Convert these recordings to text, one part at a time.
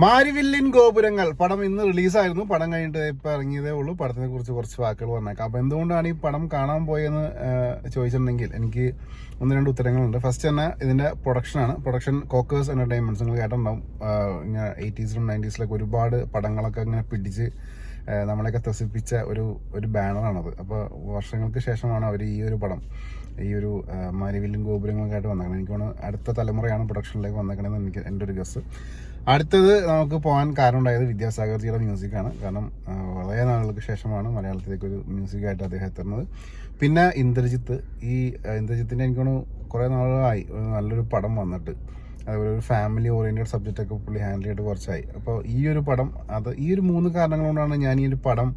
മാരിവില്ലിൻ ഗോപുരങ്ങൾ. പടം ഇന്ന് റിലീസായിരുന്നു. പടം കഴിഞ്ഞിട്ട് ഇപ്പൊ ഇറങ്ങിയതേ ഉള്ളൂ. പടത്തിനെ കുറിച്ച് കുറച്ച് വാക്കുകൾ വന്നേക്കാം. അപ്പോൾ എന്തുകൊണ്ടാണ് ഈ പടം കാണാൻ പോയെന്ന് ചോദിച്ചിട്ടുണ്ടെങ്കിൽ എനിക്ക് ഒന്ന് രണ്ട് ഉത്തരങ്ങളുണ്ട്. ഫസ്റ്റ് തന്നെ ഇതിന്റെ പ്രൊഡക്ഷനാണ്. പ്രൊഡക്ഷൻ കോക്കേഴ്സ് എന്റർടൈൻമെന്റ്സ് നിങ്ങൾ കേട്ടിട്ടുണ്ടാവും. ആഹ്, ഇങ്ങനെ എയ്റ്റീസിലും നയന്റീസിലൊക്കെ ഒരുപാട് പടങ്ങളൊക്കെ ഇങ്ങനെ പിടിച്ച് നമ്മളെയൊക്കെ ത്രസിപ്പിച്ച ഒരു ഒരു ബാനറാണത്. അപ്പോൾ വർഷങ്ങൾക്ക് ശേഷമാണ് അവർ ഈ ഒരു പടം ഈ ഒരു ആഹ്, മാരിവില്ലിൻ ഗോപുരങ്ങളൊക്കെ ആയിട്ട് വന്നേക്കണം. എനിക്ക് തോന്നുന്നു അടുത്ത തലമുറയാണ് പ്രൊഡക്ഷനിലേക്ക് വന്നേക്കണമെന്ന് എനിക്ക് എന്റെ ഒരു ഗസ് അടുത്തത് നമുക്ക് പോകാൻ കാരണം ഉണ്ടായത് വിദ്യാസാഗർജിയുടെ മ്യൂസിക്കാണ് കാരണം വളരെ നാളുകൾക്ക് ശേഷമാണ് മലയാളത്തിലേക്ക് ഒരു മ്യൂസിക്കായിട്ട് അദ്ദേഹം എത്തുന്നത്. പിന്നെ ഇന്ദ്രജിത്ത്. ഈ ഇന്ദ്രജിത്തിന്റെ എനിക്ക് തോന്നുന്നു കുറേ നാളുകളായി നല്ലൊരു പടം വന്നിട്ട്. അതുപോലെ ഒരു ഫാമിലി ഓറിയന്റഡ് സബ്ജക്റ്റ് ഒക്കെ പുള്ളി ഹാൻഡിൽ ചെയ്തിട്ട് കുറച്ചായി. അപ്പോൾ ഈ ഒരു പടം അത് ഈ ഒരു മൂന്ന് കാരണങ്ങൾ കൊണ്ടാണ് ഞാൻ ഈ ഒരു പടം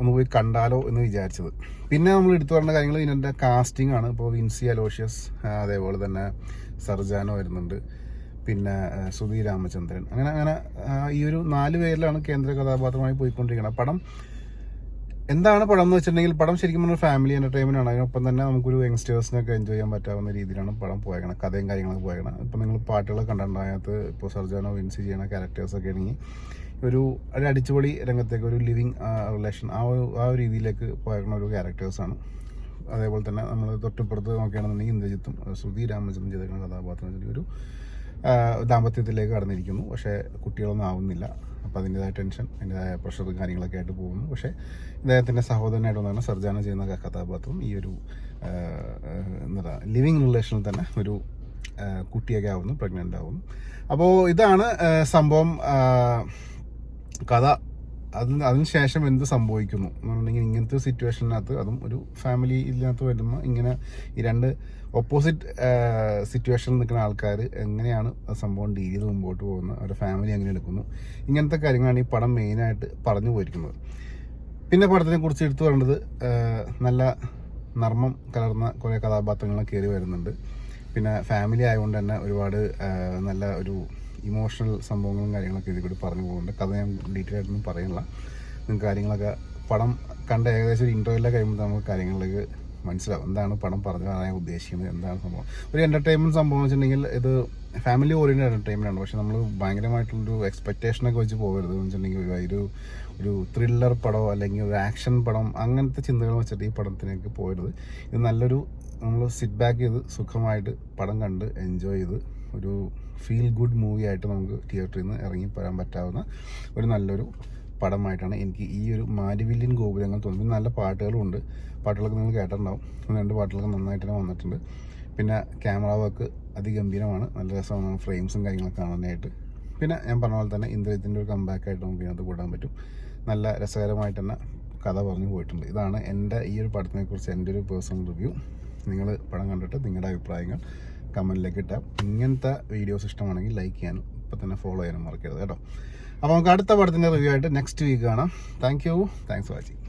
ഒന്ന് പോയി കണ്ടാലോ എന്ന് വിചാരിച്ചത്. പിന്നെ നമ്മൾ എടുത്തു പറഞ്ഞ കാര്യങ്ങൾ ഇതിന്റെ കാസ്റ്റിംഗ് ആണ്. ഇപ്പോൾ വിൻസി അലോഷ്യസ് അതേപോലെ തന്നെ സർജാനോ വരുന്നുണ്ട്. പിന്നെ സുധീർ രാമചന്ദ്രൻ. അങ്ങനെ അങ്ങനെ ഈ ഒരു നാല് പേരിലാണ് കേന്ദ്ര കഥാപാത്രമായി പോയിക്കൊണ്ടിരിക്കുന്നത്. പടം എന്താണ് പടം എന്ന് വെച്ചിട്ടുണ്ടെങ്കിൽ പടം ശരിക്കും പറഞ്ഞാൽ ഫാമിലി എന്റർടൈൻമെന്റ് ആണ്. അതിനൊപ്പം തന്നെ നമുക്കൊരു യങ്സ്റ്റേഴ്സിനൊക്കെ എൻജോയ് ചെയ്യാൻ പറ്റാവുന്ന രീതിയിലാണ് പടം പോയേക്കണം കഥയും കാര്യങ്ങളൊക്കെ പോയേക്കണം ഇപ്പം നിങ്ങൾ പാട്ടുകളൊക്കെ കണ്ടിട്ടുണ്ട്? ഇപ്പോൾ സർജാനോ വിൻസി ചെയ്യണ ക്യാരക്ടേഴ്സൊക്കെ ആണെങ്കിൽ ഒരു ഒരു അടിച്ചുപൊളി രംഗത്തേക്ക് ഒരു ലിവിങ് റിലേഷൻ ആ ഒരു ആ ഒരു രീതിയിലേക്ക് പോയേക്കുന്ന ഒരു ക്യാരക്ടേഴ്സാണ് അതേപോലെ തന്നെ നമ്മൾ തൊട്ടിപ്പുറത്ത് നോക്കുകയാണെന്നുണ്ടെങ്കിൽ ഇന്ദ്രജിത്തും ശ്രുതി രാമചന്ദ്രൻ ചെയ്തിരിക്കുന്ന കഥാപാത്രം ഒരു ദാമ്പത്യത്തിലേക്ക് കടന്നിരിക്കുന്നു. പക്ഷേ കുട്ടികളൊന്നും ആവുന്നില്ല. അപ്പോൾ അതിന്റെതായ ടെൻഷൻ അതിന്റെതായ പ്രഷറും കാര്യങ്ങളൊക്കെ ആയിട്ട് പോകുന്നു. പക്ഷേ ഇദ്ദേഹത്തിന്റെ സഹോദരനായിട്ട് വന്നാണ് സർജാന ചെയ്യുന്ന കഥാപാത്രം ഈ ഒരു എന്താ പറയുക ലിവിങ് റിലേഷനിൽ തന്നെ ഒരു കുട്ടിയൊക്കെ ആവുന്നു പ്രഗ്നന്റ് ആവുന്നു. അപ്പോൾ ഇതാണ് സംഭവം കഥ അതിന് അതിനുശേഷം എന്ത് സംഭവിക്കുന്നു എന്നുണ്ടെങ്കിൽ ഇങ്ങനത്തെ സിറ്റുവേഷനകത്ത് അതും ഒരു ഫാമിലി ഇതിനകത്ത് വരുന്ന ഇങ്ങനെ ഈ രണ്ട് ഓപ്പോസിറ്റ് സിറ്റുവേഷനിൽ നിൽക്കുന്ന ആൾക്കാർ എങ്ങനെയാണ് സംഭവം ഡീൽ ചെയ്ത് മുമ്പോട്ട് പോകുന്നത്? അവരുടെ ഫാമിലി എങ്ങനെ എടുക്കുന്നു? ഇങ്ങനത്തെ കാര്യങ്ങളാണ് ഈ പടം മെയിനായിട്ട് പറഞ്ഞു പോയിരിക്കുന്നത്. പിന്നെ പടത്തിനെ കുറിച്ച് എടുത്തു പറയേണ്ടത് നല്ല നർമ്മം കലർന്ന കുറേ കഥാപാത്രങ്ങൾ കയറി വരുന്നുണ്ട്. പിന്നെ ഫാമിലി ആയതുകൊണ്ട് തന്നെ ഒരുപാട് നല്ല ഒരു ഇമോഷണൽ സംഭവങ്ങളും കാര്യങ്ങളൊക്കെ ഇതിൽ കൂടി പറഞ്ഞു പോകുന്നുണ്ട്. കഥ ഞാൻ ഡീറ്റെയിൽ ആയിട്ടൊന്നും പറയുന്നില്ല. നിങ്ങൾക്ക് കാര്യങ്ങളൊക്കെ പടം കണ്ട ഏകദേശം ഒരു ഇന്റർവ്യൂലൊക്കെ കഴിയുമ്പോൾ നമുക്ക് കാര്യങ്ങളിലേക്ക് മനസ്സിലാവും. എന്താണ് പടം പറഞ്ഞു പറയാൻ ഉദ്ദേശിക്കുന്നത്. എന്താണ് സംഭവം? ഒരു എന്റർടൈൻമെന്റ് സംഭവം വെച്ചിട്ടുണ്ടെങ്കിൽ ഇത് ഫാമിലി ഓറിയന്റഡ് എന്റർടൈൻമെന്റ് ആണ്. പക്ഷെ നമ്മൾ ഭയങ്കരമായിട്ടുള്ളൊരു എക്സ്പെക്റ്റേഷനൊക്കെ വെച്ച് പോകരുത്. എന്ന് വെച്ചിട്ടുണ്ടെങ്കിൽ ഒരു- ഒരു ത്രില്ലർ പടമോ അല്ലെങ്കിൽ ഒരു ആക്ഷൻ പടം അങ്ങനത്തെ ചിന്തകൾ വെച്ചിട്ട് ഈ പടത്തിലേക്ക് പോകരുത്. ഇത് നല്ലൊരു നമ്മൾ സിറ്റ് ബാക്ക് ചെയ്ത് സുഖമായിട്ട് പടം കണ്ട് എൻജോയ് ചെയ്ത് ഒരു ഫീൽ ഗുഡ് മൂവി ആയിട്ട് നമുക്ക് തിയേറ്ററിൽ നിന്ന് ഇറങ്ങി പോരാൻ പറ്റാവുന്ന ഒരു നല്ലൊരു പടമായിട്ടാണ് എനിക്ക് ഈ ഒരു മാരിവില്യൻ ഗോപുരങ്ങൾ തോന്നുന്നത് നല്ല പാട്ടുകളും ഉണ്ട്. പാട്ടുകളൊക്കെ നിങ്ങൾ കേട്ടിട്ടുണ്ടാവും. രണ്ട് പാട്ടുകളൊക്കെ നന്നായിട്ട് തന്നെ വന്നിട്ടുണ്ട്. പിന്നെ ക്യാമറ വർക്ക് അതിഗംഭീരമാണ്. നല്ല രസമാണ്. ഫ്രെയിംസും കാര്യങ്ങളൊക്കെ കാണാനായിട്ട്. പിന്നെ ഞാൻ പറഞ്ഞ പോലെ തന്നെ ഇന്ദ്രജിത്തിന്റെ ഒരു കമ്പാക്കായിട്ട് നമുക്ക് ഇതിനകത്ത് കൂടാൻ പറ്റും. നല്ല രസകരമായിട്ട് തന്നെ കഥ പറഞ്ഞു പോയിട്ടുണ്ട്. ഇതാണ് എന്റെ ഈ ഒരു പടത്തിനെക്കുറിച്ച് എന്റെ ഒരു പേഴ്സണൽ റിവ്യൂ നിങ്ങൾ പടം കണ്ടിട്ട് നിങ്ങളുടെ അഭിപ്രായങ്ങൾ കമന്റിലേക്ക് ഇട്ടാൽ ഇങ്ങനത്തെ വീഡിയോസ് ഇഷ്ടമാണെങ്കിൽ ലൈക്ക് ചെയ്യാനും ഇപ്പം തന്നെ ഫോളോ ചെയ്യാനും മറക്കരുത് കേട്ടോ. അപ്പോൾ നമുക്ക് അടുത്ത പടത്തിന്റെ റിവ്യൂ ആയിട്ട് നെക്സ്റ്റ് വീക്ക് കാണാം. Thank you thanks for watching